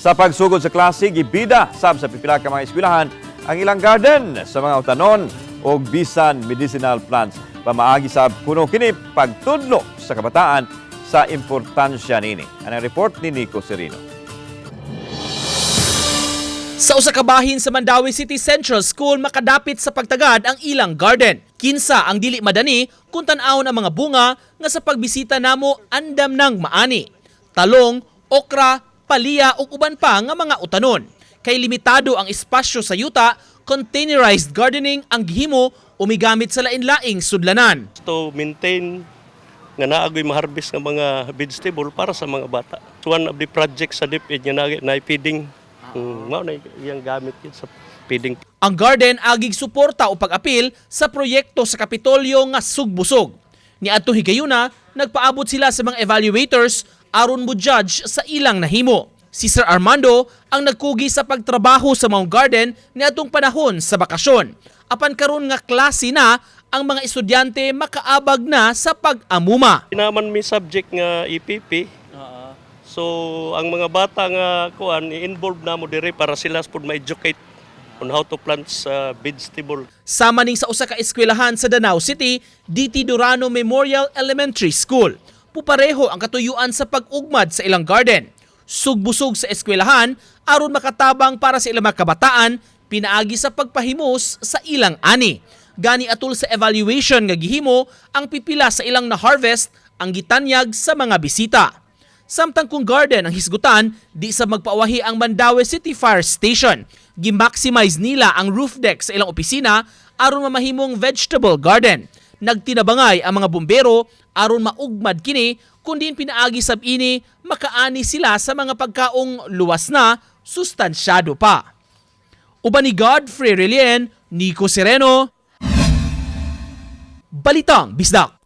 Sa pagsugod sa klase, gibida sab sa pipila ka mga eskwelahan ang ilang garden sa mga utanon o bisan medicinal plants. Pamaagi sa puno kini pagtudlo sa kabataan sa importansya nini. Ang report ni Nico Serino. Sa usa ka bahin sa Mandawi City Central School makadapit sa pagtagad ang ilang garden. Kinsa ang dili madani kung tan-awon ang mga bunga nga sa pagbisita namo andam nang maani. Talong, okra, paliya ug uban pa nga mga utanon. Kay limitado ang espasyo sa yuta, containerized gardening ang gihimo o migamit sa lain-laing sudlanan. to maintain nga naagoy maharbis nga mga vegetable para sa mga bata. One of the projects sa DepEd nga na, na feeding um, mao na iyang gamit yun sa feeding Ang garden agig suporta o pag-apil sa proyekto sa Kapitolyo nga sugbusog. Ni Adto Higayuna, nagpaabot sila sa mga evaluators aron mo judge sa ilang nahimo. Si Sir Armando ang nagkugi sa pagtrabaho sa Mount Garden ni atong panahon sa bakasyon. Apan karon nga klase na ang mga estudyante makaabag na sa pag-amuma. Pinaman mi subject nga EPP. So ang mga bata nga kuan i-involve na mo dire para sila pud ma-educate on how to plant sa vegetable. Sama ning sa usa ka eskwelahan sa Danau City, DT Durano Memorial Elementary School. Pupareho ang katuyuan sa pag-ugmad sa ilang garden. Sugbusog sa eskwelahan aron makatabang para sa ilang mga kabataan pinaagi sa pagpahimos sa ilang ani. Gani atul sa evaluation nga gihimo ang pipila sa ilang na-harvest ang gitanyag sa mga bisita. Samtang kung garden ang hisgutan, di sa magpaawahi ang Mandaue City Fire Station. Gimaximize nila ang roof deck sa ilang opisina aron mamahimong vegetable garden. Nagtinabangay ang mga bumbero aron maugmad kini kundi pinaagi sab ini makaani sila sa mga pagkaong luwas na sustansyado pa. Uban ni Godfrey Relien, Nico Sereno, Balitang Bisdak.